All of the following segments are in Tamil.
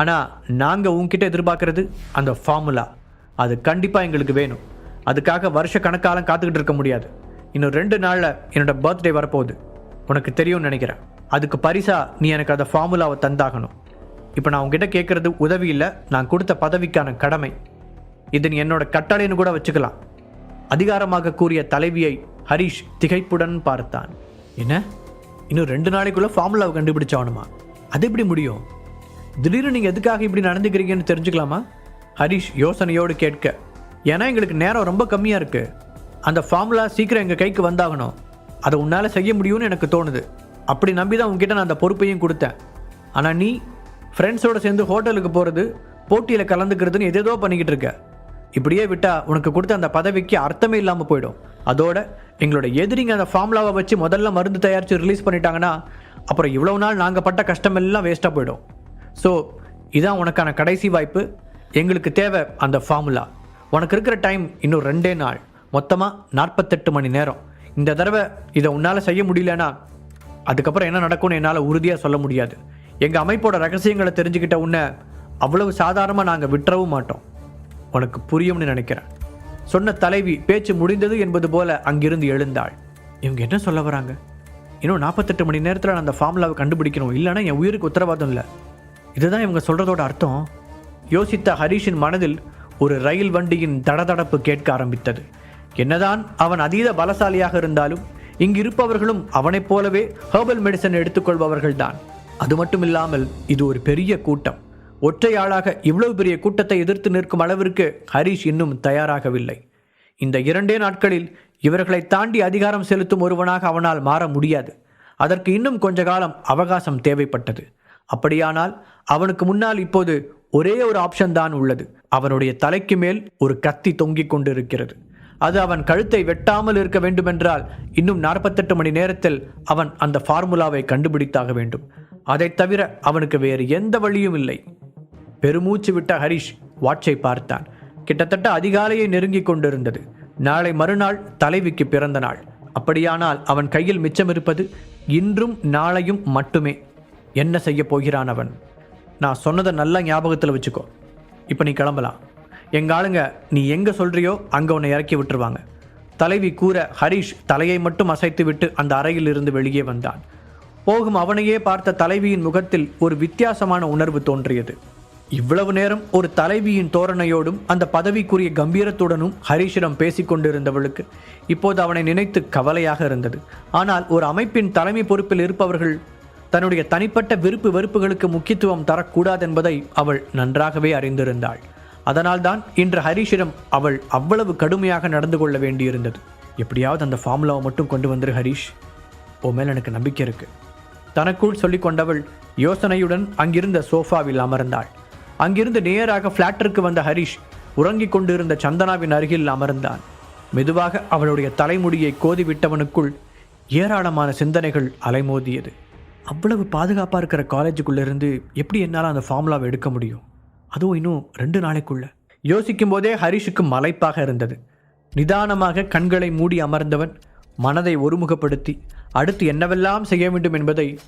ஆனால் நாங்கள் உங்ககிட்ட எதிர்பார்க்கறது அந்த ஃபார்முலா அது கண்டிப்பாக எங்களுக்கு வேணும். அதுக்காக வருஷ கணக்காலம் காத்துக்கிட்டு இருக்க முடியாது. இன்னும் ரெண்டு நாளில் என்னோடய பர்த்டே வரப்போகுது. உனக்கு தெரியும்னு நினைக்கிறேன். அதுக்கு பரிசாக நீ எனக்கு அந்த ஃபார்முலாவை தந்தாகணும். இப்போ நான் உங்ககிட்ட கேட்குறது உதவி இல்லை நான் கொடுத்த பதவிக்கான கடமை. இது நீ என்னோட கட்டளைன்னு கூட வச்சுக்கலாம். அதிகாரமாக கூறிய தலைவியை ஹரிஷ் திகைப்புடன் பார்த்தான். என்ன? இன்னும் ரெண்டு நாளைக்குள்ளே ஃபார்முலாவை கண்டுபிடிச்சாகணுமா அது எப்படி முடியும்? திடீர்னு நீங்கள் எதுக்காக இப்படி நடந்துக்கிறீங்கன்னு தெரிஞ்சுக்கலாமா? ஹரிஷ் யோசனையோடு கேட்க ஏன்னா எங்களுக்கு நேரம் ரொம்ப கம்மியாக இருக்குது அந்த ஃபார்முலா சீக்கிரம் எங்கள் கைக்கு வந்தாகணும். அதை உன்னால் செய்ய முடியும்னு எனக்கு தோணுது. அப்படி நம்பி தான் உங்ககிட்ட நான் அந்த பொறுப்பையும் கொடுத்தேன். ஆனால் நீ ஃப்ரெண்ட்ஸோடு சேர்ந்து ஹோட்டலுக்கு போகிறது போட்டியில் கலந்துக்கிறதுன்னு எதேதோ பண்ணிக்கிட்டு இருக்க. இப்படியே விட்டால் உனக்கு கொடுத்த அந்த பதவிக்கு அர்த்தமே இல்லாமல் போயிடும். அதோட எங்களோட எதிரிங்க அந்த ஃபார்முலாவை வச்சு முதல்ல மருந்து தயாரித்து ரிலீஸ் பண்ணிட்டாங்கன்னா அப்புறம் இவ்வளோ நாள் நாங்கள் பட்ட கஷ்டமெல்லாம் வேஸ்ட்டாக போயிடும். ஸோ இதான் உனக்கான கடைசி வாய்ப்பு. எங்களுக்கு தேவை அந்த ஃபார்முலா உனக்கு இருக்கிற டைம் இன்னும் ரெண்டே நாள். மொத்தமாக நாற்பத்தெட்டு மணி நேரம். இந்த தடவை இதை உன்னால் செய்ய முடியலனா அதுக்கப்புறம் என்ன நடக்கும்னு என்னால் உறுதியாக சொல்ல முடியாது. எங்கள் அமைப்போட ரகசியங்களை தெரிஞ்சுக்கிட்ட உன்னை அவ்வளவு சாதாரணமாக நாங்கள் விட்டுறவும் மாட்டோம். உனக்கு புரியும்னு நினைக்கிறேன். சொன்ன தலைவி பேச்சு முடிந்தது என்பது போல அங்கிருந்து எழுந்தாள். இவங்க என்ன சொல்ல வராங்க? இன்னும் நாற்பத்தெட்டு மணி நேரத்தில் நான் அந்த ஃபார்முலாவை கண்டுபிடிக்கணும். இல்லைன்னா என் உயிருக்கு உத்தரவாதம் இல்லை. இதுதான் இவங்க சொல்கிறதோட அர்த்தம். யோசித்த ஹரிஷின் மனதில் ஒரு ரயில் வண்டியின் தடதடப்பு கேட்க ஆரம்பித்தது. என்னதான் அவன் அதீத பலசாலியாக இருந்தாலும் இங்கு இருப்பவர்களும் அவனைப் போலவே ஹெர்பல் மெடிசன் எடுத்துக்கொள்பவர்கள்தான். அது மட்டும் இல்லாமல் இது ஒரு பெரிய கூட்டம். ஒற்றை ஆளாக இவ்வளவு பெரிய கூட்டத்தை எதிர்த்து நிற்கும் அளவிற்கு ஹரிஷ் இன்னும் தயாராகவில்லை. இந்த இரண்டே நாட்களில் இவர்களை தாண்டி அதிகாரம் செலுத்தும் ஒருவனாக அவனால் மாற முடியாது. அதற்கு இன்னும் கொஞ்ச காலம் அவகாசம் தேவைப்பட்டது. அப்படியானால் அவனுக்கு முன்னால் இப்போது ஒரே ஒரு ஆப்ஷன் தான் உள்ளது. அவனுடைய தலைக்கு மேல் ஒரு கத்தி தொங்கிக் கொண்டிருக்கிறது. அது அவன் கழுத்தை வெட்டாமல் இருக்க வேண்டுமென்றால் இன்னும் நாற்பத்தெட்டு மணி நேரத்தில் அவன் அந்த ஃபார்முலாவை கண்டுபிடித்தாக வேண்டும். அதைத் தவிர அவனுக்கு வேறு எந்த வழியும் இல்லை. பெருமூச்சு விட்ட ஹரிஷ் வாட்சை பார்த்தான். கிட்டத்தட்ட அதிகாலையை நெருங்கிக் கொண்டிருந்தது. நாளை மறுநாள் தலைவிக்கு பிறந்த நாள். அப்படியானால் அவன் கையில் மிச்சமிருப்பது இன்றும் நாளையும் மட்டுமே. என்ன செய்ய போகிறான் அவன்? நான் சொன்னதை நல்லா ஞாபகத்தில் வச்சுக்கோ. இப்போ நீ கிளம்பலாம். எங்கள் ஆளுங்க நீ எங்கே சொல்கிறியோ அங்கே உன்னை இறக்கி விட்டுருவாங்க. தலைவி கூற ஹரிஷ் தலையை மட்டும் அசைத்து விட்டு அந்த அறையில் இருந்து வெளியே வந்தான். போகும் அவனையே பார்த்த தலைவியின் முகத்தில் ஒரு வித்தியாசமான உணர்வு தோன்றியது. இவ்வளவு நேரம் ஒரு தலைவியின் தோரணையோடும் அந்த பதவிக்குரிய கம்பீரத்துடனும் ஹரிஷிடம் பேசிக்கொண்டிருந்தவளுக்கு இப்போது அவனை நினைத்து கவலையாக இருந்தது. ஆனால் ஒரு அமைப்பின் தலைமை பொறுப்பில் இருப்பவர்கள் தன்னுடைய தனிப்பட்ட விருப்பு வெறுப்புகளுக்கு முக்கியத்துவம் தரக்கூடாது என்பதை அவள் நன்றாகவே அறிந்திருந்தாள். அதனால்தான் இன்று ஹரிஷிடம் அவள் அவ்வளவு கடுமையாக நடந்து கொள்ள வேண்டியிருந்தது. எப்படியாவது அந்த ஃபார்முலாவை மட்டும் கொண்டு வந்துரு ஹரிஷ். உன் மேல் எனக்கு நம்பிக்கை இருக்கு. தனக்குள் சொல்லிக் கொண்டவள் யோசனையுடன் அங்கிருந்த சோஃபாவில் அமர்ந்தாள். அங்கிருந்து நேராக ஃப்ளாட்டிற்கு வந்த ஹரிஷ் உறங்கிக் கொண்டிருந்த சந்தனாவின் அருகில் அமர்ந்தான். மெதுவாக அவளுடைய தலைமுடியை கோதிவிட்டவனுக்குள் ஏராளமான சிந்தனைகள் அலைமோதியது. அவ்வளவு பாதுகாப்பாக இருக்கிற காலேஜுக்குள்ளேருந்து எப்படி என்னால் அந்த ஃபார்முலாவை எடுக்க முடியும்? அதுவும் இன்னும் ரெண்டு நாளைக்குள்ள. யோசிக்கும் போதே ஹரிஷுக்கு மலைப்பாக இருந்தது. நிதானமாக கண்களை மூடி அமர்ந்தவன் மனதை ஒருமுகப்படுத்தி அடுத்து என்னவெல்லாம் செய்ய வேண்டும் என்பதை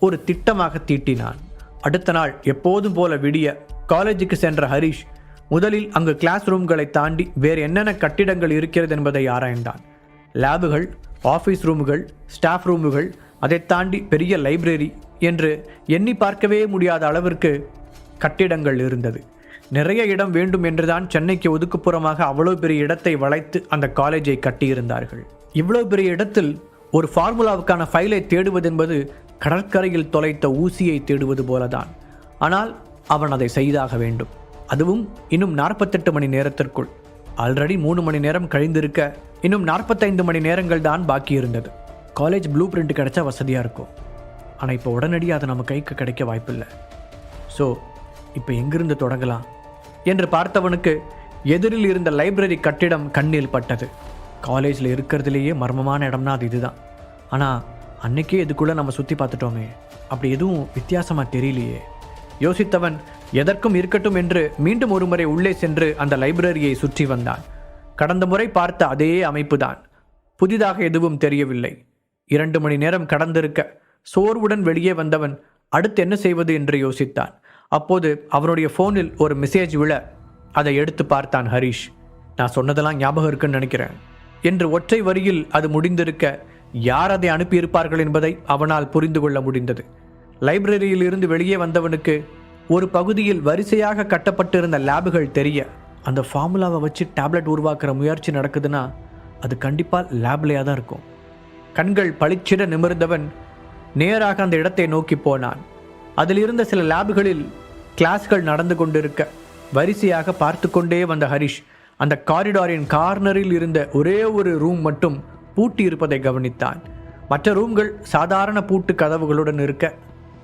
ஒரு திட்டமாக தீட்டினான். அடுத்த நாள் எப்போதும் போல விடிய காலேஜுக்கு சென்ற ஹரிஷ் முதலில் அங்கு கிளாஸ் ரூம்களை தாண்டி வேறு என்னென்ன கட்டிடங்கள் இருக்கிறது என்பதை ஆராய்ந்தான். லேபுகள் ஆஃபீஸ் ரூமுகள் ஸ்டாஃப் ரூமுகள் அதை தாண்டி பெரிய லைப்ரரி என்று எண்ணி பார்க்கவே முடியாத அளவிற்கு கட்டிடங்கள் இருந்தது. நிறைய இடம் வேண்டும் என்றுதான் சென்னைக்கு ஒதுக்குப்புறமாக அவ்வளோ பெரிய இடத்தை வளைத்து அந்த காலேஜை கட்டியிருந்தார்கள். இவ்வளோ பெரிய இடத்தில் ஒரு ஃபார்முலாவுக்கான ஃபைலை தேடுவதென்பது கடற்கரையில் தொலைத்த ஊசியை தேடுவது போலதான். ஆனால் அவன் அதை செய்தாக வேண்டும். அதுவும் இன்னும் நாற்பத்தெட்டு மணி நேரத்திற்குள். ஆல்ரெடி மூணு மணி நேரம் கழிந்திருக்க இன்னும் நாற்பத்தைந்து மணி நேரங்கள் தான் பாக்கி இருந்தது காலேஜ் ப்ளூ பிரிண்ட் கிடைச்சா வசதியாக இருக்கும். ஆனால் இப்போ உடனடியாக அது நம்ம கைக்கு கிடைக்க வாய்ப்பில்லை. ஸோ இப்போ எங்கிருந்து தொடங்கலாம்? என்று பார்த்தவனுக்கு எதிரில் இருந்த லைப்ரரி கட்டிடம் கண்ணில் பட்டது. காலேஜில் இருக்கிறதுலேயே மர்மமான இடம்னா அது இதுதான். ஆனால் அன்னைக்கே இதுக்குள்ளே நம்ம சுற்றி பார்த்துட்டோமே. அப்படி எதுவும் வித்தியாசமாக தெரியலையே. யோசித்தவன் எதற்கும் இருக்கட்டும் என்று மீண்டும் ஒரு முறை உள்ளே சென்று அந்த லைப்ரரியை சுற்றி வந்தான். கடந்த முறை பார்த்த அதே அமைப்புதான். புதிதாக எதுவும் தெரியவில்லை. இரண்டு மணி நேரம் கடந்திருக்க சோர்வுடன் வெளியே வந்தவன் அடுத்து என்ன செய்வது என்று யோசித்தான். அப்போது அவனுடைய ஃபோனில் ஒரு மெசேஜ் விழ அதை எடுத்து பார்த்தான் ஹரிஷ். நான் சொன்னதெல்லாம் ஞாபகம் இருக்குன்னு நினைக்கிறேன். என்று ஒற்றை வரியில் அது முடிந்திருக்க யார் அதை அனுப்பியிருப்பார்கள் என்பதை அவனால் புரிந்து கொள்ள முடிந்தது. லைப்ரரியில் இருந்து வெளியே வந்தவனுக்கு ஒரு பகுதியில் வரிசையாக கட்டப்பட்டிருந்த லேபுகள் தெரிய அந்த ஃபார்முலாவை வச்சு டேப்லெட் உருவாக்குற முயற்சி நடக்குதுன்னா அது கண்டிப்பாக லேப்லேயே தான் இருக்கும். கண்கள் பளிச்சிட நிமிர்ந்தவன் நேராக அந்த இடத்தை நோக்கி போனான். அதில் இருந்த சில லேபுகளில் கிளாஸ்கள் நடந்து கொண்டிருக்க வரிசையாக பார்த்து கொண்டே வந்த ஹரிஷ் அந்த காரிடாரின் கார்னரில் இருந்த ஒரே ஒரு ரூம் மட்டும் பூட்டி இருப்பதை கவனித்தான். மற்ற ரூம்கள் சாதாரண பூட்டு கதவுகளுடன் இருக்க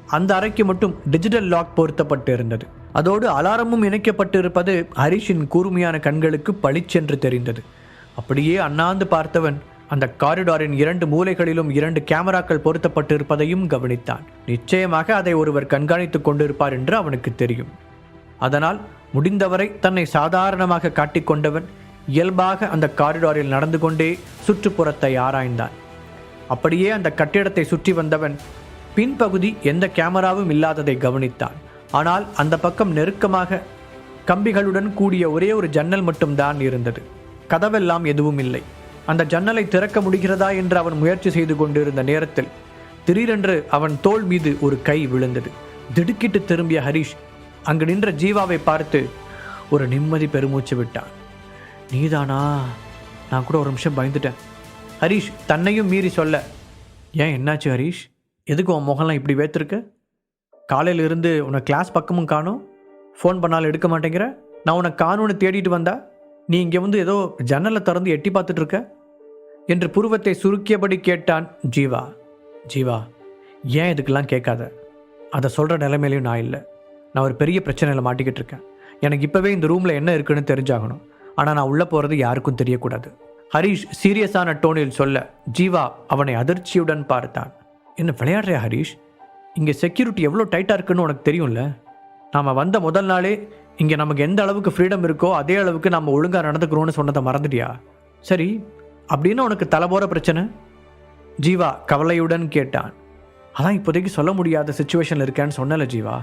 அந்த அறைக்கு மட்டும் டிஜிட்டல் லாக் பொருத்தப்பட்டு இருந்தது அதோடு அலாரமும் இணைக்கப்பட்டு இருப்பது ஹரிஷின் கூர்மையான கண்களுக்கு பளிச்சென்று தெரிந்தது. அப்படியே அண்ணாந்து பார்த்தவன் அந்த காரிடாரின் இரண்டு மூலைகளிலும் இரண்டு கேமராக்கள் பொருத்தப்பட்டு இருப்பதையும் கவனித்தான். நிச்சயமாக அதை ஒருவர் கண்காணித்துக் கொண்டிருப்பார் என்று அவனுக்கு தெரியும். அதனால் முடிந்தவரை தன்னை சாதாரணமாக காட்டிக்கொண்டவன் இயல்பாக அந்த காரிடாரில் நடந்து கொண்டே சுற்றுப்புறத்தை ஆராய்ந்தான். அப்படியே அந்த கட்டிடத்தை சுற்றி வந்தவன் பின்பகுதி எந்த கேமராவும் இல்லாததை கவனித்தான். ஆனால் அந்த பக்கம் நெருக்கமாக கம்பிகளுடன் கூடிய ஒரே ஒரு ஜன்னல் மட்டும்தான் இருந்தது. கதவெல்லாம் எதுவும் இல்லை. அந்த ஜன்னலை திறக்க முடிகிறதா என்று அவன் முயற்சி செய்து கொண்டிருந்த நேரத்தில் திடீரென்று அவன் தோள் மீது ஒரு கை விழுந்தது. திடுக்கிட்டு திரும்பிய ஹரிஷ் அங்கு நின்ற ஜீவாவை பார்த்து ஒரு நிம்மதி பெருமூச்சு விட்டான். நீதானா? நான் கூட ஒரு நிமிஷம் பயந்துட்டேன். ஹரிஷ் தன்னையும் மீறி சொல்ல ஏன் என்னாச்சு ஹரிஷ்? எதுக்கு உன் முகம்லாம் இப்படி வேத்திருக்கு? காலையில் இருந்து உன்னை கிளாஸ் பக்கமும் காணும். ஃபோன் பண்ணாலும் எடுக்க மாட்டேங்கிற. நான் உன்னை காணும்னு தேடிட்டு வந்தா நீ இங்கே வந்து ஏதோ ஜன்னலை திறந்து எட்டி பார்த்துட்டு இருக்க என்று புருவத்தை சுருக்கியபடி கேட்டான் ஜீவா. ஜீவா ஏன் இதுக்கெல்லாம் கேட்காத? அதை சொல்கிற நிலைமையிலையும் நான் இல்லை. நான் ஒரு பெரிய பிரச்சனையில் மாட்டிக்கிட்டு இருக்கேன் எனக்கு இப்போவே இந்த ரூமில் என்ன இருக்குன்னு தெரிஞ்சாகணும். ஆனால் நான் உள்ளே போகிறது யாருக்கும் தெரியக்கூடாது. ஹரீஷ் சீரியஸான டோனில் சொல்ல ஜீவா அவனை அதிர்ச்சியுடன் பார்த்தான். என்ன விளையாடுறியா ஹரீஷ்? இங்கே செக்யூரிட்டி எவ்வளோ டைட்டாக இருக்குன்னு உனக்கு தெரியும்ல? நாம் வந்த முதல் நாளே இங்கே நமக்கு எந்த அளவுக்கு ஃப்ரீடம் இருக்கோ அதே அளவுக்கு நம்ம ஒழுங்காக நடந்துக்கிறோன்னு சொன்னதை மறந்துட்டியா? சரி அப்படின்னு உனக்கு தலை போகிற பிரச்சனை? ஜீவா கவலையுடன் கேட்டான். அதான் இப்போதைக்கு சொல்ல முடியாத சுச்சுவேஷனில் இருக்கேன்னு சொன்னல ஜீவா.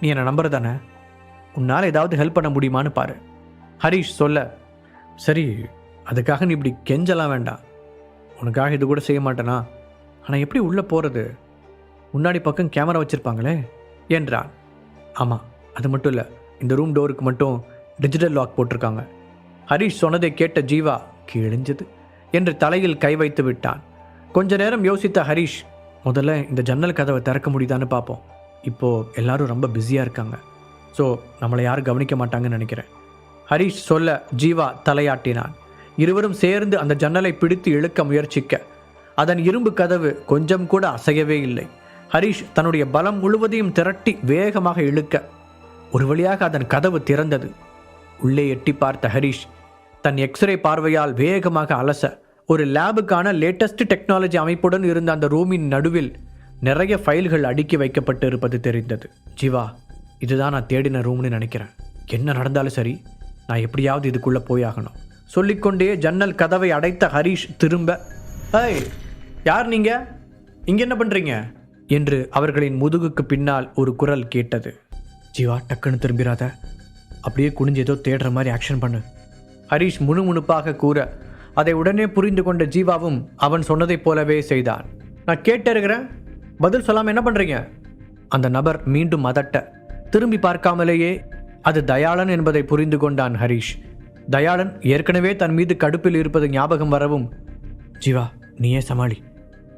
நீ என்னை நம்புற தானே உன்னால் ஏதாவது ஹெல்ப் பண்ண முடியுமான்னு பாரு. ஹரீஷ் சொல்ல. சரி அதுக்காக நீ இப்படி கெஞ்சலாம் வேண்டாம். உனக்காக இது கூட செய்ய மாட்டேனா? ஆனால் எப்படி உள்ளே போகிறது முன்னாடி பக்கம் கேமரா வச்சுருப்பாங்களே? என்றான். ஆமாம் அது மட்டும் இல்லை இந்த ரூம் டோருக்கு மட்டும் டிஜிட்டல் லாக் போட்டிருக்காங்க. ஹரீஷ் சொன்னதை கேட்ட ஜீவா கிழிஞ்சது என்று தலையில் கை வைத்து விட்டான். கொஞ்ச நேரம் யோசித்த ஹரீஷ் முதல்ல இந்த ஜன்னல் கதவை திறக்க முடியுதான்னு பார்ப்போம் இப்போது எல்லாரும் ரொம்ப பிஸியாக இருக்காங்க. ஸோ நம்மளை யாரும் கவனிக்க மாட்டாங்கன்னு நினைக்கிறேன். ஹரீஷ் சொல்ல ஜீவா தலையாட்டினான். இருவரும் சேர்ந்து அந்த ஜன்னலை பிடித்து இழுக்க முயற்சிக்க. அதன் இரும்பு கதவு கொஞ்சம் கூட அசையவே இல்லை. ஹரீஷ் தன்னுடைய பலம் முழுவதையும் திரட்டி வேகமாக இழுக்க ஒரு வழியாக அதன் கதவு திறந்தது. உள்ளே எட்டி பார்த்த ஹரீஷ் தன் எக்ஸ்ரே பார்வையால் வேகமாக அலச ஒரு லேபுக்கான லேட்டஸ்ட் டெக்னாலஜி அமைப்புடன் இருந்த அந்த ரூமின் நடுவில் நிறைய ஃபைல்கள் அடுக்கி வைக்கப்பட்டு இருப்பது தெரிந்தது. ஜீவா இதுதான் நான் தேடின ரூம்னு நினைக்கிறேன். என்ன நடந்தாலும் சரி நான் எப்படியாவது இதுக்குள்ளே போயாகணும் சொல்லிக்கொண்டே ஜன்னல் கதவை அடைத்த ஹரீஷ் திரும்ப ஏய் யார் நீங்கள் இங்கே என்ன பண்ணுறீங்க என்று அவர்களின் முதுகுக்கு பின்னால் ஒரு குரல் கேட்டது. ஜீவா டக்குன்னு திரும்பிராத. அப்படியே குனிஞ்சு ஏதோ தேடுற மாதிரி ஆக்ஷன் பண்ணு. ஹரீஷ் முணுமுணுப்பாக கூற அதை உடனே புரிந்து கொண்ட ஜீவாவும் அவன் சொன்னதைப் போலவே செய்தான். நான் கேட்டிருக்கிறேன் பதில் சொல்லாம என்ன பண்றீங்க? அந்த நபர் மீண்டும் அதட்ட திரும்பி பார்க்காமலேயே அது தயாளன் என்பதை புரிந்து கொண்டான் ஹரீஷ். தயாளன் ஏற்கனவே தன் மீது கடுப்பில் இருப்பது ஞாபகம் வரவும் ஜீவா நீயே சமாளி.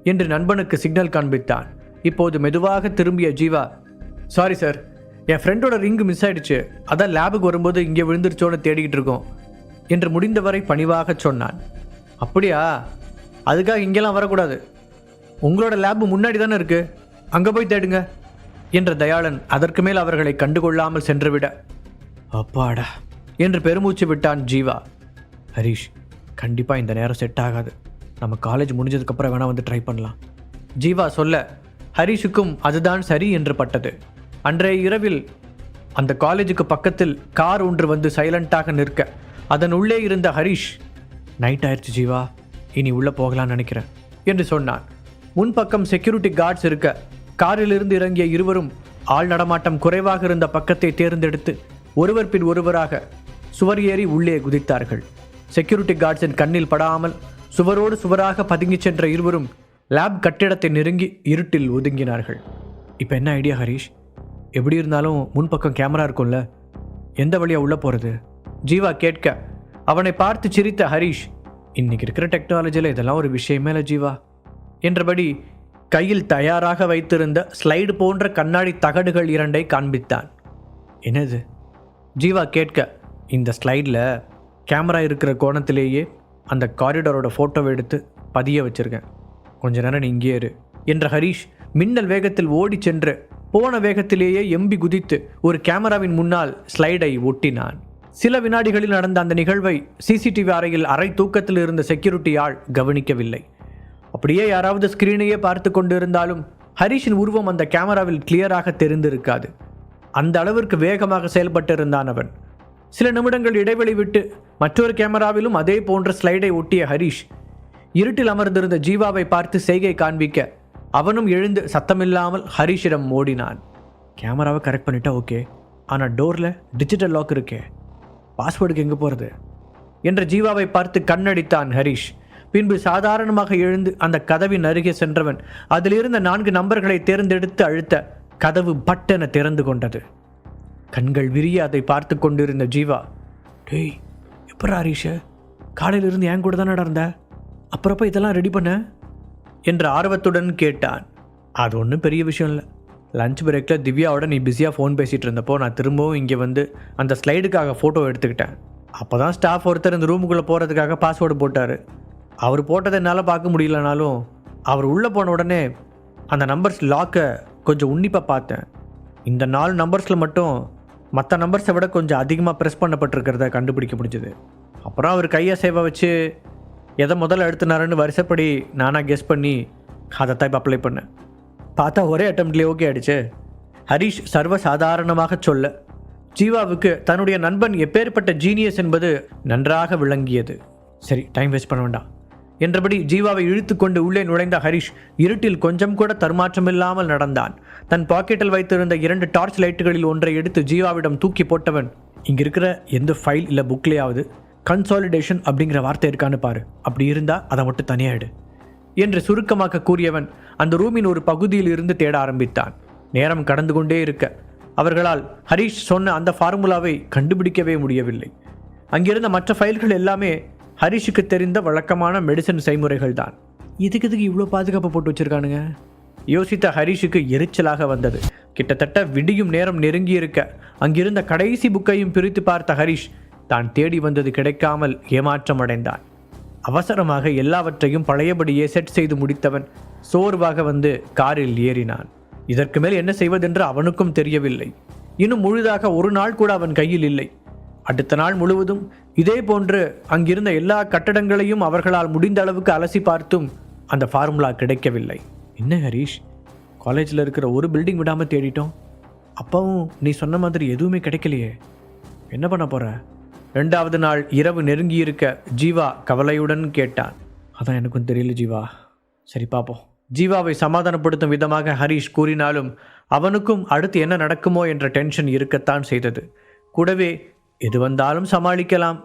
என்று நண்பனுக்கு சிக்னல் காண்பித்தான். இப்போது மெதுவாக திரும்பிய ஜீவா சாரி சார் என் ஃப்ரெண்டோட ரிங்கு மிஸ் ஆயிடுச்சு. அதான் லேபுக்கு வரும்போது இங்கே விழுந்துருச்சோன்னு தேடிக்கிட்டு இருக்கோம் என்று முடிந்தவரை பணிவாக சொன்னான். அப்படியா? அதுக்காக இங்கெல்லாம் வரக்கூடாது. உங்களோட லேபு முன்னாடி தானே இருக்கு. அங்கே போய் தேடுங்க என்ற தயாளன் அதற்கு மேல் அவர்களை கண்டுகொள்ளாமல் சென்றுவிட. அப்பாடா என்று பெருமூச்சு விட்டான் ஜீவா. ஹரீஷ் கண்டிப்பாக இந்த நேரம் செட் ஆகாது. நம்ம காலேஜ் முடிஞ்சதுக்கப்புறம் வேணால் வந்து ட்ரை பண்ணலாம். ஜீவா சொல்ல ஹரிஷுக்கும் அதுதான் சரி என்று பட்டது. அன்றைய இரவில் அந்த காலேஜுக்கு பக்கத்தில் கார் ஒன்று வந்து சைலண்டாக நிற்க அதன் உள்ளே இருந்த ஹரிஷ் நைட் ஆயிடுச்சு ஜீவா இனி உள்ளே போகலான்னு நினைக்கிறேன் என்று சொன்னான். முன்பக்கம் செக்யூரிட்டி கார்ட்ஸ் இருக்க காரிலிருந்து இறங்கிய இருவரும் ஆள் நடமாட்டம் குறைவாக இருந்த பக்கத்தை தேர்ந்தெடுத்து ஒருவர் பின் ஒருவராக சுவர் ஏறி உள்ளே குதித்தார்கள். செக்யூரிட்டி கார்ட்ஸின் கண்ணில் படாமல் சுவரோடு சுவராக பதுங்கிச் சென்ற இருவரும் லேப் கட்டிடத்தை நெருங்கி இருட்டில் ஒதுங்கினார்கள். இப்போ என்ன ஐடியா ஹரிஷ்? எப்படி இருந்தாலும் முன்பக்கம் கேமரா இருக்கும்ல. எந்த வழியாக உள்ளே போகிறது ஜீவா கேட்க அவனை பார்த்து சிரித்த ஹரிஷ் இன்னைக்கு இருக்கிற டெக்னாலஜியில் இதெல்லாம் ஒரு விஷயமே இல்லை ஜீவா. என்றபடி கையில் தயாராக வைத்திருந்த ஸ்லைடு போன்ற கண்ணாடி தகடுகள் இரண்டை காண்பித்தான். என்னது? ஜீவா கேட்க இந்த ஸ்லைடில் கேமரா இருக்கிற கோணத்திலேயே அந்த காரிடரோட ஃபோட்டோவை எடுத்து பதிய வச்சுருக்கேன். கொஞ்ச நேரம் நீ இங்கே இரு. என்ற ஹரீஷ் மின்னல் வேகத்தில் ஓடிச் சென்று போன வேகத்திலேயே எம்பி குதித்து ஒரு கேமராவின் முன்னால் ஸ்லைடை ஒட்டினான். சில வினாடிகளில் நடந்த அந்த நிகழ்வை சிசிடிவி அறையில் அரை தூக்கத்தில் இருந்த செக்யூரிட்டி ஆள் கவனிக்கவில்லை. அப்படியே யாராவது ஸ்கிரீனையே பார்த்து கொண்டிருந்தாலும் ஹரிஷின் உருவம் அந்த கேமராவில் கிளியராக தெரிந்திருக்காது. அந்த அளவிற்கு வேகமாக செயல்பட்டிருந்தான் அவன். சில நிமிடங்கள் இடைவெளி விட்டு மற்றொரு கேமராவிலும் அதே போன்ற ஸ்லைடை ஒட்டிய ஹரீஷ் இருட்டில் அமர்ந்திருந்த ஜீவாவை பார்த்து செய்கை காண்பிக்க அவனும் எழுந்து சத்தமில்லாமல் ஹரிஷிடம் ஓடினான். கேமராவை கரெக்ட் பண்ணிட்டா ஓகே. ஆனால் டோரில் டிஜிட்டல் லாக் இருக்கே. பாஸ்வேர்டுக்கு எங்கே போகிறது என்ற ஜீவாவை பார்த்து கண்ணடித்தான் ஹரிஷ். பின்பு சாதாரணமாக எழுந்து அந்த கதவின் அருகே சென்றவன் அதிலிருந்த நான்கு நம்பர்களை தேர்ந்தெடுத்து அழுத்த கதவு பட்டென திறந்து கொண்டது. கண்கள் விரிய அதை பார்த்து கொண்டிருந்த ஜீவா டேய் எப்பரா ஹரிஷ? காலையிலிருந்து என் கூட தானே நடந்த அப்புறப்ப இதெல்லாம் ரெடி பண்ண என்ற ஆர்வத்துடன் கேட்டான். அது ஒன்றும் பெரிய விஷயம் இல்லை. லஞ்ச் பிரேக்கில் திவ்யாவோட நீ பிஸியாக ஃபோன் பேசிகிட்டு இருந்தப்போ நான் திரும்பவும் இங்கே வந்து அந்த ஸ்லைடுக்காக ஃபோட்டோ எடுத்துக்கிட்டேன். அப்போ தான் ஸ்டாஃப் ஒருத்தர் இந்த ரூமுக்குள்ளே போகிறதுக்காக பாஸ்வேர்டு போட்டார். அவர் போட்டதை என்னால் பார்க்க முடியலனாலும் அவர் உள்ளே போன உடனே அந்த நம்பர்ஸ் லாக்கை கொஞ்சம் உன்னிப்பாக பார்த்தேன். இந்த நாலு நம்பர்ஸில் மட்டும் மற்ற நம்பர்ஸை விட கொஞ்சம் அதிகமாக ப்ரெஸ் பண்ணப்பட்டிருக்கிறத கண்டுபிடிக்க முடிஞ்சது. அப்புறம் அவர் கையை சேவை வச்சு எதை முதல்ல எடுத்துனாருன்னு வருஷப்படி நானாக கெஸ் பண்ணி அதை தான் இப்போ அப்ளை பண்ணேன். பார்த்தா ஒரே அட்டம்ப்ட்லேயே ஓகே ஆயிடுச்சு. ஹரிஷ் சர்வசாதாரணமாக சொல்ல ஜீவாவுக்கு தன்னுடைய நண்பன் எப்பேற்பட்ட ஜீனியஸ் என்பது நன்றாக விளங்கியது. சரி டைம் வேஸ்ட் பண்ண வேண்டாம். என்றபடி ஜீவாவை இழுத்துக்கொண்டு உள்ளே நுழைந்த ஹரிஷ் இருட்டில் கொஞ்சம் கூட தருமாற்றமில்லாமல் நடந்தான். தன் பாக்கெட்டில் வைத்திருந்த இரண்டு டார்ச் லைட்டுகளில் ஒன்றை எடுத்து ஜீவாவிடம் தூக்கி போட்டவன் இங்கிருக்கிற எந்த ஃபைல் இல்லை புக்லேயாவது கன்சாலிடேஷன் அப்படிங்கிற வார்த்தை இருக்கான்னு பாரு. அப்படி இருந்தா அதை மட்டும் தனியாயிடு என்று சுருக்கமாக கூறியவன் அந்த ரூமின் ஒரு பகுதியில் இருந்து தேட ஆரம்பித்தான். நேரம் கடந்து கொண்டே இருக்க. அவர்களால் ஹரிஷ் சொன்ன அந்த ஃபார்முலாவை கண்டுபிடிக்கவே முடியவில்லை. அங்கிருந்த மற்ற ஃபைல்கள் எல்லாமே ஹரிஷுக்கு தெரிந்த வழக்கமான மெடிசன் செய்முறைகள் தான். இதுக்கு இதுக்கு இவ்வளோ பாதுகாப்பு போட்டு வச்சிருக்கானுங்க? யோசித்த ஹரிஷுக்கு எரிச்சலாக வந்தது. கிட்டத்தட்ட விடியும் நேரம் நெருங்கி இருக்க அங்கிருந்த கடைசி புக்கையும் பிரித்து பார்த்த ஹரிஷ் தான் தேடி வந்தது கிடைக்காமல் ஏமாற்றம் அடைந்தான் அவசரமாக எல்லாவற்றையும் பழையபடியே செட் செய்து முடித்தவன் சோர்வாக வந்து காரில் ஏறினான். இதற்கு மேல் என்ன செய்வதென்று அவனுக்கும் தெரியவில்லை. இன்னும் முழுதாக ஒரு நாள் கூட அவன் கையில் இல்லை. அடுத்த நாள் முழுவதும் இதே போன்று அங்கிருந்த எல்லா கட்டடங்களையும் அவர்களால் முடிந்த அளவுக்கு அலசி பார்த்தும் அந்த ஃபார்முலா கிடைக்கவில்லை. என்ன ஹரீஷ்? காலேஜில் இருக்கிற ஒரு பில்டிங் விடாமல் தேடிட்டோம். அப்பவும் நீ சொன்ன மாதிரி எதுவுமே கிடைக்கலையே. என்ன பண்ண போகிற ரெண்டாவது நாள் இரவு நெருங்கியிருக்க ஜீவா கவலையுடன் கேட்டான். அதான் எனக்கும் தெரியல ஜீவா. சரி பார்ப்போம் ஜீவாவை சமாதானப்படுத்தும் விதமாக ஹரிஷ் கூறினாலும் அவனுக்கும் அடுத்து என்ன நடக்குமோ என்ற டென்ஷன் இருக்கத்தான் செய்தது. கூடவே எது வந்தாலும் சமாளிக்கலாம்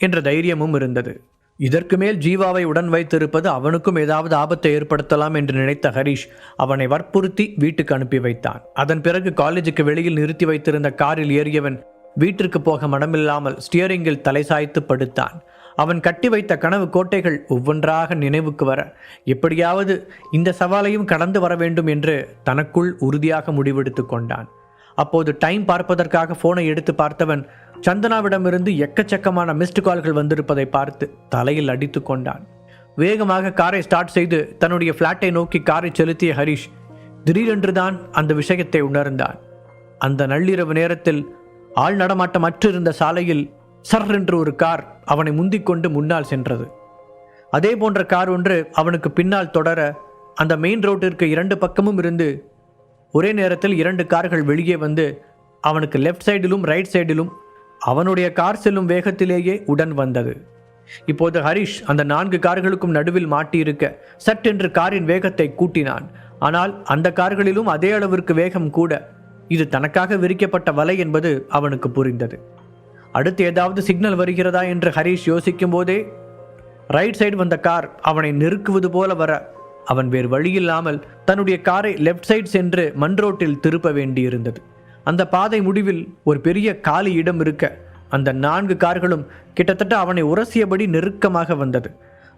என்ற தைரியமும் இருந்தது. இதற்கு மேல் ஜீவாவை உடன் வைத்திருப்பது அவனுக்கும் ஏதாவது ஆபத்தை ஏற்படுத்தலாம் என்று நினைத்த ஹரிஷ் அவனை வற்புறுத்தி வீட்டுக்கு அனுப்பி வைத்தான். அதன் பிறகு காலேஜுக்கு வெளியில் நிறுத்தி வைத்திருந்த காரில் ஏறியவன் வீட்டிற்கு போக மனமில்லாமல் ஸ்டியரிங்கில் தலை சாய்த்து படுத்தான். அவன் கட்டி வைத்த கனவு கோட்டைகள் ஒவ்வொன்றாக நினைவுக்கு வர எப்படியாவது இந்த சவாலையும் கடந்து வர வேண்டும் என்று தனக்குள் உறுதியாக முடிவெடுத்து கொண்டான். அப்போது டைம் பார்ப்பதற்காக போனை எடுத்து பார்த்தவன் சந்தனாவிடமிருந்து எக்கச்சக்கமான மிஸ்டு கால்கள் வந்திருப்பதை பார்த்து தலையில் அடித்து கொண்டான். வேகமாக காரை ஸ்டார்ட் செய்து தன்னுடைய ஃப்ளாட்டை நோக்கி காரை செலுத்திய ஹரிஷ் திடீரென்றுதான் அந்த விஷயத்தை உணர்ந்தான். அந்த நள்ளிரவு நேரத்தில் ஆள் நடமாட்டம் அற்றிருந்த சாலையில் சர் என்று ஒரு கார் அவனை முந்திக்கொண்டு முன்னால் சென்றது. அதே போன்ற கார் ஒன்று அவனுக்கு பின்னால் தொடர அந்த மெயின் ரோட்டிற்கு இரண்டு பக்கமும் இருந்து ஒரே நேரத்தில் இரண்டு கார்கள் வெளியே வந்து அவனுக்கு லெஃப்ட் சைடிலும் ரைட் சைடிலும் அவனுடைய கார் செல்லும் வேகத்திலேயே உடன் வந்தது. இப்போது ஹரிஷ் அந்த நான்கு கார்களுக்கும் நடுவில் மாட்டியிருக்க சட்டென்று காரின் வேகத்தை கூட்டினான். ஆனால் அந்த கார்களிலும் அதே அளவிற்கு வேகம் கூட இது தனக்காக விரிக்கப்பட்ட வலை என்பது அவனுக்கு புரிந்தது. அடுத்து ஏதாவது சிக்னல் வருகிறதா என்று ஹரீஷ் யோசிக்கும் போதே ரைட் சைடு வந்த கார் அவனை நெருக்குவது போல வர அவன் வேறு வழியில்லாமல் தன்னுடைய காரை லெஃப்ட் சைடு சென்று மண் ரோட்டில் திருப்ப வேண்டியிருந்தது. அந்த பாதை முடிவில் ஒரு பெரிய காலி இடம் இருக்க அந்த நான்கு கார்களும் கிட்டத்தட்ட அவனை உரசியபடி நெருக்கமாக வந்தது.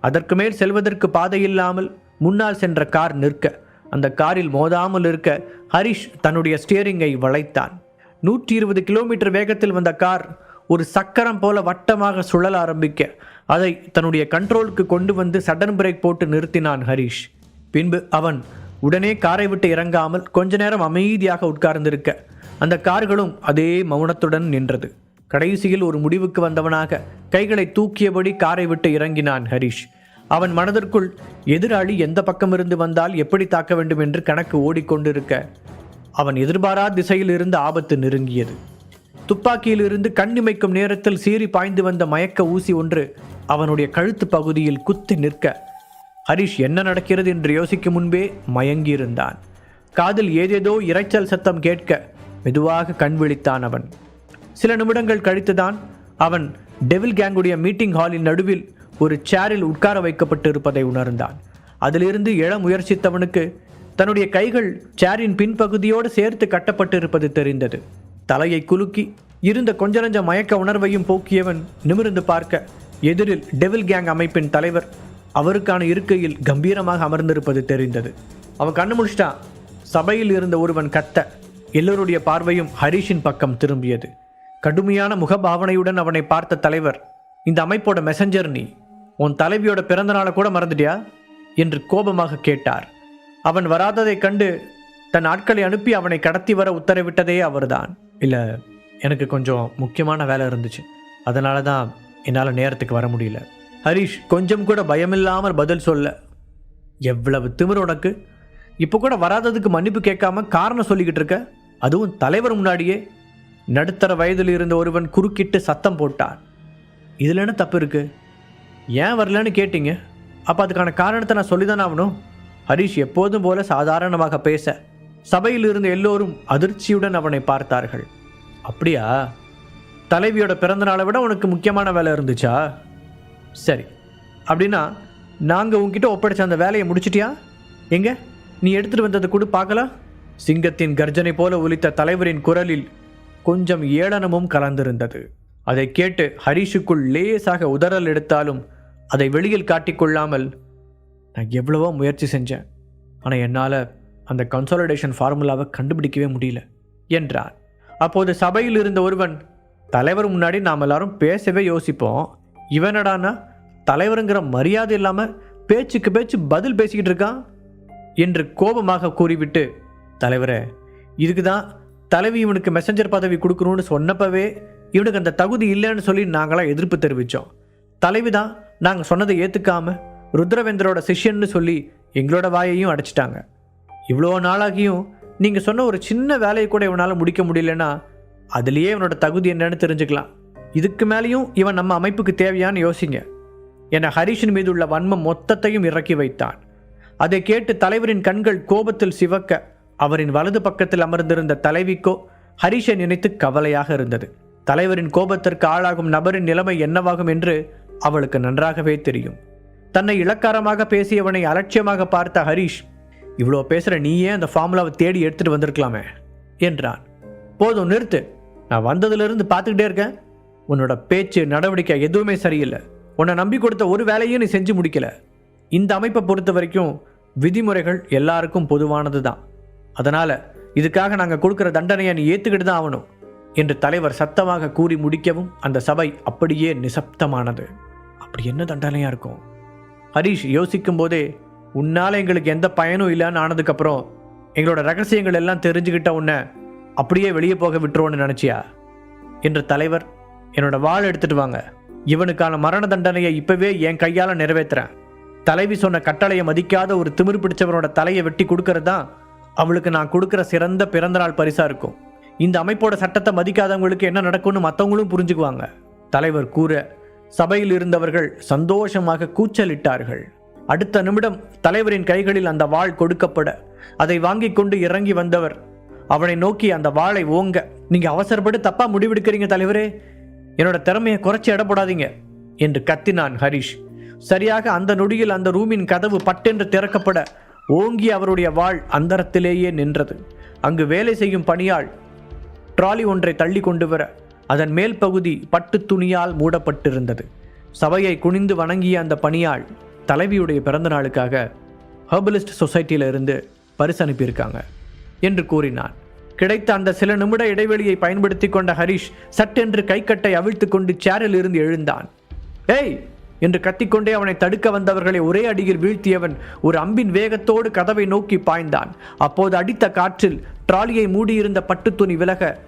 அதற்கு மேல் செல்வதற்கு பாதை இல்லாமல் முன்னால் சென்ற கார் நிற்க அந்த காரில் மோதாமல் இருக்க ஹரிஷ் தன்னுடைய ஸ்டியரிங்கை வளைத்தான். நூற்றி இருபது கிலோமீட்டர் வேகத்தில் வந்த கார் ஒரு சக்கரம் போல வட்டமாக சுழல ஆரம்பிக்க அதை தன்னுடைய கண்ட்ரோலுக்கு கொண்டு வந்து சடன் பிரேக் போட்டு நிறுத்தினான் ஹரிஷ். பின்பு அவன் உடனே காரை விட்டு இறங்காமல் கொஞ்ச நேரம் அமைதியாக உட்கார்ந்திருக்க அந்த கார்களும் அதே மௌனத்துடன் நின்றது. கடைசியில் ஒரு முடிவுக்கு வந்தவனாக கைகளை தூக்கியபடி காரை விட்டு இறங்கினான் ஹரிஷ். அவன் மனதிற்குள் எதிராளி எந்த பக்கமிருந்து வந்தால் எப்படி தாக்க வேண்டும் என்று கணக்கு ஓடிக்கொண்டிருக்க? அவன் எதிர்பாரா திசையில் இருந்து ஆபத்து நெருங்கியது. துப்பாக்கியிலிருந்து கண்ணிமைக்கும் நேரத்தில் சீறி பாய்ந்து வந்த மயக்க ஊசி ஒன்று அவனுடைய கழுத்து பகுதியில் குத்தி நிற்க ஹரிஷ் என்ன நடக்கிறது? என்று யோசிக்கும் முன்பே மயங்கியிருந்தான். காதில் ஏதேதோ இரைச்சல் சத்தம் கேட்க மெதுவாக கண் விழித்தான் அவன். சில நிமிடங்கள் கழித்துதான் அவன் டெவில் கேங்குடைய மீட்டிங் ஹாலின் நடுவில் ஒரு சேரில் உட்கார வைக்கப்பட்டு இருப்பதை உணர்ந்தான். அதிலிருந்து எழ முயற்சித்தவனுக்கு தன்னுடைய கைகள் சேரின் பின்பகுதியோடு சேர்த்து கட்டப்பட்டு இருப்பது தெரிந்தது. தலையை குலுக்கி இருந்த கொஞ்சலஞ்ச மயக்க உணர்வையும் போக்கியவன் நிமிர்ந்து பார்க்க எதிரில் டெவில் கேங் அமைப்பின் தலைவர் அவருக்கான இருக்கையில் கம்பீரமாக அமர்ந்திருப்பது தெரிந்தது. அவன் கண்ணு முடிச்சிட்டான் சபையில் இருந்த ஒருவன் கத்த எல்லோருடைய பார்வையும் ஹரிஷின் பக்கம் திரும்பியது. கடுமையான முகபாவனையுடன் அவனை பார்த்த தலைவர் இந்த அமைப்போட மெசஞ்சர் நீ உன் தலைவியோட பிறந்த நாளை கூட மறந்துட்டியா? என்று கோபமாக கேட்டார். அவன் வராததைக் கண்டு தன் ஆட்களை அனுப்பி அவனை கடத்தி வர உத்தரவிட்டதே அவர்தான். இல்லை எனக்கு கொஞ்சம் முக்கியமான வேலை இருந்துச்சு. அதனால தான் என்னால் நேரத்துக்கு வர முடியல. ஹரிஷ் கொஞ்சம் கூட பயமில்லாமல் பதில் சொல்ல. எவ்வளவு திமிர் உனக்கு? இப்போ கூட வராததுக்கு மன்னிப்பு கேட்காம காரணம் சொல்லிக்கிட்டு இருக்க? அதுவும் தலைவர் முன்னாடியே. நடுத்தர வயதில் இருந்த ஒருவன் குறுக்கிட்டு சத்தம் போட்டான். இதில் என்ன தப்பு இருக்குது ஏன் வரலன்னு கேட்டீங்க? அப்போ அதுக்கான காரணத்தை நான் சொல்லிதானே ஆகணும். ஹரிஷ் எப்போதும் போல சாதாரணமாக பேச சபையில் இருந்த எல்லோரும் அதிர்ச்சியுடன் அவனை பார்த்தார்கள். அப்படியா? தலைவியோட பிறந்த நாளை விட உனக்கு முக்கியமான வேலை இருந்துச்சா? சரி. அப்படின்னா நாங்கள் உங்ககிட்ட ஒப்படைச்ச அந்த வேலையை முடிச்சிட்டியா? எங்க? நீ எடுத்துட்டு வந்ததை கூட பார்க்கலாம். சிங்கத்தின் கர்ஜனை போல ஒலித்த தலைவரின் குரலில் கொஞ்சம் ஏளனமும் கலந்திருந்தது. அதை கேட்டு ஹரிஷுக்குள் லேசாக உதறல் எடுத்தாலும் அதை வெளியில் காட்டிக்கொள்ளாமல் நான் எவ்வளவோ முயற்சி செஞ்சேன். ஆனால் என்னால் அந்த கன்சாலிடேஷன் ஃபார்முலாவை கண்டுபிடிக்கவே முடியல என்றார். அப்போது சபையில் இருந்த ஒருவன் தலைவர் முன்னாடி நாம் எல்லாரும் பேசவே யோசிப்போம். இவனடானா தலைவருங்கிற மரியாதை இல்லாமல் பேச்சுக்கு பேச்சு பதில் பேசிக்கிட்டு இருக்கான் என்று கோபமாக கூறிவிட்டு தலைவரே இதுக்கு தான் தலைவி இவனுக்கு மெசஞ்சர் பதவி கொடுக்கணும்னு சொன்னப்பவே இவனுக்கு அந்த தகுதி இல்லைன்னு சொல்லி நாங்களாம் எதிர்ப்பு தெரிவித்தோம் தலைவி தான் நாங்கள் சொன்னதை ஏற்றுக்காம ருத்ரவேந்தரோட சிஷ்யன்னு சொல்லி எங்களோட வாயையும் அடைச்சிட்டாங்க. இவ்வளோ நாளாகியும் நீங்கள் சொன்ன ஒரு சின்ன வேலையை கூட இவனால் முடிக்க முடியலன்னா அதுலேயே இவனோட தகுதி என்னன்னு தெரிஞ்சுக்கலாம். இதுக்கு மேலேயும் இவன் நம்ம அமைப்புக்கு தேவையான்னு யோசிங்க. என ஹரிஷின் மீது உள்ள வன்மம் மொத்தத்தையும் இறக்கி வைத்தான். அதை கேட்டு தலைவரின் கண்கள் கோபத்தில் சிவக்க அவரின் வலது பக்கத்தில் அமர்ந்திருந்த தலைவிக்கோ ஹரிஷை நினைத்து கவலையாக இருந்தது. தலைவரின் கோபத்திற்கு ஆளாகும் நபரின் நிலைமை என்னவாகும் என்று அவளுக்கு நன்றாகவே தெரியும். தன்னை இளக்காரமாக பேசியவனை அலட்சியமாக பார்த்த ஹரிஷ் இவ்வளோ பேசுகிற நீயே அந்த ஃபார்முலாவை தேடி எடுத்துட்டு வந்திருக்கலாமே என்றான். போதும் நிறுத்து. நான் வந்ததுலேருந்து பார்த்துக்கிட்டே இருக்கேன். உன்னோட பேச்சு நடவடிக்கை எதுவுமே சரியில்லை. உன்னை நம்பி கொடுத்த ஒரு வேலையும் நீ செஞ்சு முடிக்கல. இந்த அமைப்பை பொறுத்த வரைக்கும் விதிமுறைகள் எல்லாருக்கும் பொதுவானது தான் அதனால் இதுக்காக நாங்கள் கொடுக்குற தண்டனையை நீ ஏற்றுக்கிட்டு தான் ஆகணும். என்று தலைவர் சத்தமாக கூறி முடிக்கவும் அந்த சபை அப்படியே நிசப்தமானது. அப்படி என்ன தண்டனையாக இருக்கும்? ஹரீஷ் யோசிக்கும் போதே உன்னால் எங்களுக்கு எந்த பயனும் இல்லைன்னு ஆனதுக்கப்புறம் எங்களோட ரகசியங்கள் எல்லாம் தெரிஞ்சுக்கிட்ட உன்னை அப்படியே வெளியே போக விட்டுருவோன்னு நினச்சியா? என்று தலைவர் என்னோட வாள் எடுத்துட்டு வாங்க. இவனுக்கான மரண தண்டனையை இப்பவே என் கையால் நிறைவேற்றுறேன் தலைவி சொன்ன கட்டளையை மதிக்காத ஒரு திமிர் பிடிச்சவனோட தலையை வெட்டி கொடுக்கறது தான் அவளுக்கு நான் கொடுக்குற சிறந்த பிறந்தநாள் பரிசாக இருக்கும். இந்த அமைப்போட சட்டத்தை மதிக்காதவங்களுக்கு என்ன நடக்கும்னு மற்றவங்களும் புரிஞ்சுக்குவாங்க. தலைவர் கூற சபையில் இருந்தவர்கள் சந்தோஷமாக கூச்சலிட்டார்கள். அடுத்த நிமிடம் தலைவரின் கைகளில் அந்த வாள் கொடுக்கப்பட அதை வாங்கி கொண்டு இறங்கி வந்தவர் அவனை நோக்கி அந்த வாளை ஓங்க நீங்க அவசரப்பட்டு தப்பா முடிவெடுக்கிறீங்க தலைவரே. என்னோட திறமையை குறைச்சி எடப்படாதீங்க என்று கத்தினான் ஹரிஷ். சரியாக அந்த நொடியில் அந்த ரூமின் கதவு பட்டென்று திறக்கப்பட ஓங்கி அவருடைய வாள் அந்தரத்திலேயே நின்றது. அங்கு வேலை செய்யும் பணியாள் ட்ராலி ஒன்றை தள்ளி கொண்டு வர. அதன் மேல் பகுதி பட்டு துணியால் மூடப்பட்டிருந்தது. சபையை குனிந்து வணங்கிய அந்த பணியாள் தலைவியுடைய பிறந்த நாளுக்காக ஹெர்பலிஸ்ட் சொசைட்டியிலிருந்து பரிசு அனுப்பியிருக்காங்க என்று கூறினான். கிடைத்த அந்த சில நிமிட இடைவெளியை பயன்படுத்தி கொண்ட ஹரிஷ் சட்டென்று கைக்கட்டை அவிழ்த்து கொண்டு சேரில் இருந்து எழுந்தான். ஏய்! என்று கத்திக்கொண்டே அவனை தடுக்க வந்தவர்களை ஒரே அடியில் வீழ்த்தியவன் ஒரு அம்பின் வேகத்தோடு கதவை நோக்கி பாய்ந்தான். அப்போது அடித்த காற்றில் ட்ராலியை மூடியிருந்த பட்டு துணி விலக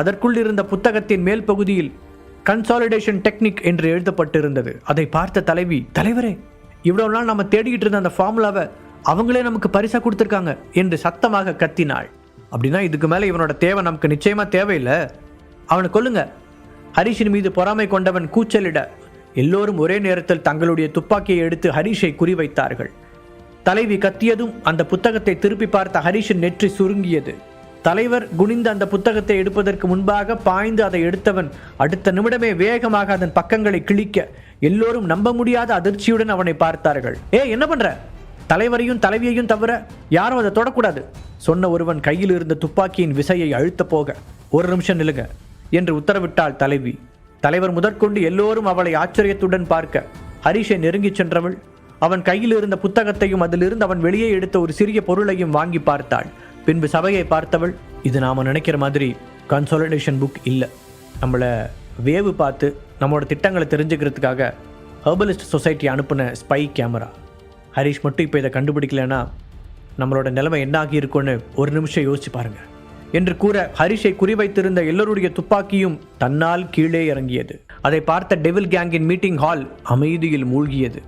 அதற்குள் இருந்த புத்தகத்தின் மேல் பகுதியில் கன்சாலிடேஷன் டெக்னிக் என்று எழுதப்பட்டிருந்தது. அதை பார்த்த தலைவி தலைவரே இவ்வளவு நாள் நம்ம தேடிக்கிட்டு இருந்த அந்த ஃபார்முலாவை அவங்களே நமக்கு பரிசா கொடுத்துருக்காங்க என்று சத்தமாக கத்தினாள். அப்படின்னா இதுக்கு மேலே இவனோட தேவை நமக்கு நிச்சயமா தேவையில்லை. அவனை கொல்லுங்க. ஹரிஷின் மீது பொறாமை கொண்டவன் கூச்சலிட எல்லோரும் ஒரே நேரத்தில் தங்களுடைய துப்பாக்கியை எடுத்து ஹரிஷை குறிவைத்தார்கள். தலைவி கத்தியதும் அந்த புத்தகத்தை திருப்பி பார்த்த ஹரிஷின் நெற்றி சுருங்கியது. தலைவர் குனிந்து அந்த புத்தகத்தை எடுப்பதற்கு முன்பாக பாய்ந்து அதை எடுத்தவன் அடுத்த நிமிடமே வேகமாக அதன் பக்கங்களை கிழிக்க எல்லோரும் நம்ப முடியாத அதிர்ச்சியுடன் அவனை பார்த்தார்கள். ஏ என்ன பண்ற? தலைவரையும் தலைவியையும் தவிர யாரும் அதை தொடக்கூடாது சொன்ன ஒருவன் கையில் இருந்த துப்பாக்கியின் விசையை அழுத்த போக ஒரு நிமிஷம் நிலுங்க என்று உத்தரவிட்டாள் தலைவி. தலைவர் முதற்கொண்டு எல்லோரும் அவளை ஆச்சரியத்துடன் பார்க்க ஹரிஷை நெருங்கிச் சென்றவள். அவன் கையில் இருந்த புத்தகத்தையும் அதிலிருந்து அவன் வெளியே எடுத்த ஒரு சிறிய பொருளையும் வாங்கி பார்த்தாள். பின்பு சபையை பார்த்தவள் இது நாம் நினைக்கிற மாதிரி கன்சோலிடேஷன் புக் இல்லை. நம்மளை வேவு பார்த்து நம்மளோட திட்டங்களை தெரிஞ்சுக்கிறதுக்காக ஹர்பலிஸ்ட் சொசைட்டி அனுப்பின ஸ்பை கேமரா ஹரிஷ் மட்டும் இப்போ இதை கண்டுபிடிக்கலனா நம்மளோட நிலைமை என்ன ஆகியிருக்கும்னு ஒரு நிமிஷம் யோசிச்சு பாருங்க. என்று கூற ஹரிஷை குறிவைத்திருந்த எல்லோருடைய துப்பாக்கியும் தன்னால் கீழே இறங்கியது. அதை பார்த்த டெவில் கேங்கின் மீட்டிங் ஹால் அமைதியில் மூழ்கியது.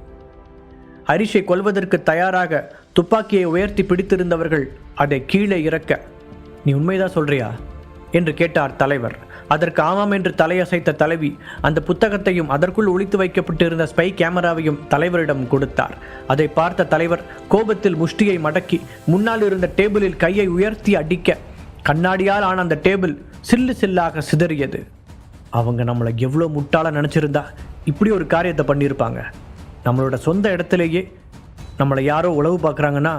ஹரிஷை கொல்வதற்கு தயாராக துப்பாக்கியை உயர்த்தி பிடித்திருந்தவர்கள் அதை கீழே இறக்க நீ உண்மைதான் சொல்றியா? என்று கேட்டார் தலைவர். அதற்கு ஆமாம் என்று தலையசைத்த தலைவி அந்த புத்தகத்தையும் அதற்குள் ஒழித்து வைக்கப்பட்டிருந்த ஸ்பை கேமராவையும் தலைவரிடம் கொடுத்தார். அதை பார்த்த தலைவர் கோபத்தில் முஷ்டியை மடக்கி முன்னால் இருந்த டேபிளில் கையை உயர்த்தி அடிக்க கண்ணாடியால் ஆன அந்த டேபிள் சில்லு சில்லாக சிதறியது. அவங்க நம்மளை எவ்வளோ முட்டாள நினச்சிருந்தா இப்படி ஒரு காரியத்தை பண்ணியிருப்பாங்க. நம்மளோட சொந்த இடத்துலையே நம்மளை யாரோ உளவு பார்க்குறாங்கன்னா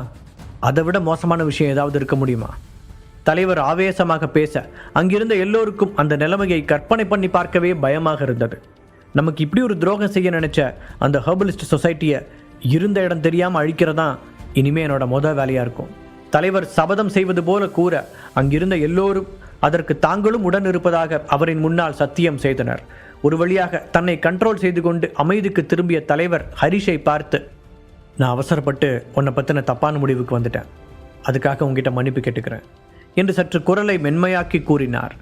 அதை விட மோசமான விஷயம் ஏதாவது இருக்க முடியுமா? தலைவர் ஆவேசமாக பேச அங்கிருந்த எல்லோருக்கும் அந்த நிலைமையை கற்பனை பண்ணி பார்க்கவே பயமாக இருந்தது. நமக்கு இப்படி ஒரு துரோகம் செய்ய நினைச்ச அந்த ஹர்பலிஸ்ட் சொசைட்டியை இருந்த இடம் தெரியாமல் அழிக்கிறதா இனிமே என்னோட முத வேலையாக இருக்கும். தலைவர் சபதம் செய்வது போல கூற அங்கிருந்த எல்லோரும் அதற்கு தாங்களும் உடன் இருப்பதாக அவரின் முன்னால் சத்தியம் செய்தனர். ஒரு வழியாக தன்னை கண்ட்ரோல் செய்து கொண்டு அமைதிக்கு திரும்பிய தலைவர் ஹரிஷை பார்த்து நான் அவசரப்பட்டு உன்னை பற்றின தப்பான முடிவுக்கு வந்துட்டேன். அதுக்காக உங்ககிட்ட மன்னிப்பு கேட்டுக்கிறேன். என்று சற்று குரலை மென்மையாக்கி கூறினார்.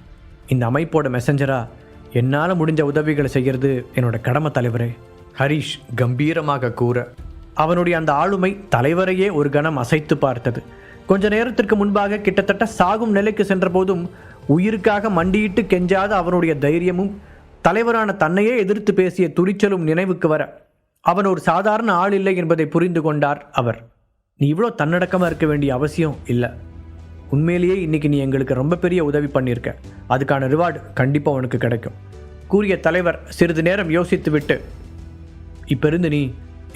இந்த அமைப்போட மெசஞ்சரா என்னால் முடிஞ்ச உதவிகளை செய்கிறது என்னோட கடமை தலைவரே ஹரிஷ் கம்பீரமாக கூற. அவனுடைய அந்த ஆளுமை தலைவரையே ஒரு கணம் அசைத்து பார்த்தது. கொஞ்ச நேரத்திற்கு முன்பாக கிட்டத்தட்ட சாகும் நிலைக்கு சென்றபோதும் உயிருக்காக மண்டியிட்டு கெஞ்சாத அவனுடைய தைரியமும் தலைவரான தன்னையே எதிர்த்து பேசிய துணிச்சலும் நினைவுக்கு வர. அவன் ஒரு சாதாரண ஆள் இல்லை என்பதை புரிந்து கொண்டார் அவர். நீ இவ்வளோ தன்னடக்கமாக இருக்க வேண்டிய அவசியம் இல்லை. உண்மையிலேயே இன்னைக்கு நீ எங்களுக்கு ரொம்ப பெரிய உதவி பண்ணியிருக்க. அதுக்கான ரிவார்டு கண்டிப்பாக உனக்கு கிடைக்கும். கூறிய தலைவர் சிறிது நேரம் யோசித்து விட்டு இப்போ இருந்து நீ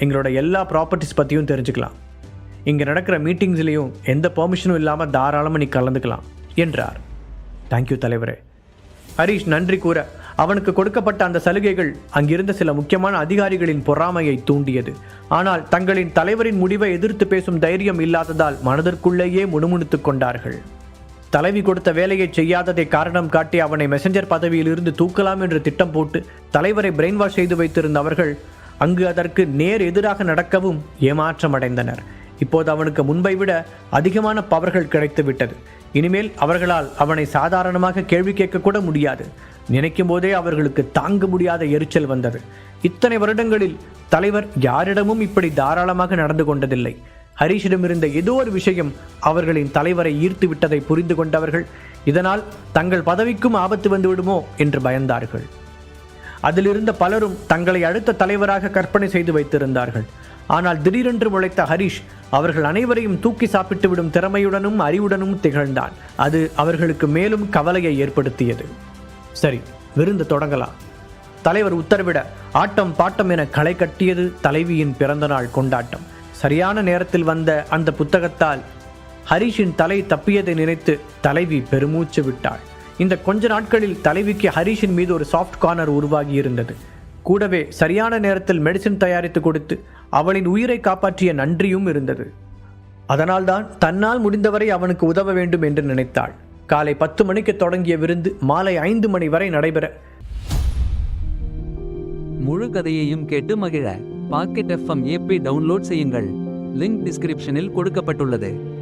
எங்களோட எல்லா ப்ராப்பர்ட்டிஸ் பற்றியும் தெரிஞ்சுக்கலாம். இங்கே நடக்கிற மீட்டிங்ஸ்லேயும் எந்த பெர்மிஷனும் இல்லாமல் தாராளமாக நீ கலந்துக்கலாம் என்றார். தேங்க்யூ தலைவரே. ஹரீஷ் நன்றி கூற அவனுக்கு கொடுக்கப்பட்ட அந்த சலுகைகள் அங்கிருந்த சில முக்கியமான அதிகாரிகளின் பொறாமையை தூண்டியது. ஆனால் தங்களின் தலைவரின் முடிவை எதிர்த்து பேசும் தைரியம் இல்லாததால் மனதிற்குள்ளேயே முணுமுணுத்துக் கொண்டார்கள். தலைவி கொடுத்த வேலையை செய்யாததை காரணம் காட்டி அவனை மெசஞ்சர் பதவியில் இருந்து தூக்கலாம் என்று திட்டம் போட்டு தலைவரை பிரெயின் வாஷ் செய்து வைத்திருந்த அவர்கள் அங்கு அதற்கு நேர் எதிராக நடக்கவும் ஏமாற்றம் அடைந்தனர் இப்போது அவனுக்கு முன்பை விட அதிகமான பவர்கள் கிடைத்துவிட்டது. இனிமேல் அவர்களால் அவனை சாதாரணமாக கேள்வி கேட்கக்கூட முடியாது. நினைக்கும் போதே அவர்களுக்கு தாங்க முடியாத எரிச்சல் வந்தது. இத்தனை வருடங்களில் தலைவர் யாரிடமும் இப்படி தாராளமாக நடந்து கொண்டதில்லை. ஹரிஷிடமிருந்த ஏதோ ஒரு விஷயம் அவர்களின் தலைவரை ஈர்த்து விட்டதை புரிந்து கொண்டவர்கள் இதனால் தங்கள் பதவிக்கும் ஆபத்து வந்துவிடுமோ என்று பயந்தார்கள். அதிலிருந்த பலரும் தங்களை அடுத்த தலைவராக கற்பனை செய்து வைத்திருந்தார்கள். ஆனால் திடீரென்று முளைத்த ஹரிஷ் அவர்கள் அனைவரையும் தூக்கி சாப்பிட்டு விடும் திறமையுடனும் அறிவுடனும் திகழ்ந்தான். அது அவர்களுக்கு மேலும் கவலையை ஏற்படுத்தியது. சரி விருந்து தொடங்கலாம். தலைவர் உத்தரவிட ஆட்டம் பாட்டம் என களை கட்டியது தலைவியின் பிறந்தநாள் கொண்டாட்டம். சரியான நேரத்தில் வந்த அந்த புத்தகத்தால் ஹரிஷின் தலை தப்பியதை நினைத்து தலைவி பெருமூச்சு விட்டாள். இந்த கொஞ்ச நாட்களில் தலைவிக்கு ஹரிஷின் மீது ஒரு சாஃப்ட் கார்னர் உருவாகி இருந்தது. கூடவே சரியான நேரத்தில் மெடிசின் தயாரித்து கொடுத்து அவளின் உயிரை காப்பாற்றிய நன்றியும் இருந்தது. அதனால்தான் தன்னால் முடிந்தவரை அவனுக்கு உதவ வேண்டும் என்று நினைத்தாள். காலை பத்து மணிக்கு தொடங்கிய விருந்து மாலை ஐந்து மணி வரை நடைபெற. முழு கதையையும் கேட்டு மகிழ பாக்கெட் எஃப்எம் ஏபி டவுன்லோட் செய்யுங்கள். லிங்க் டிஸ்கிரிப்ஷனில் கொடுக்கப்பட்டுள்ளது.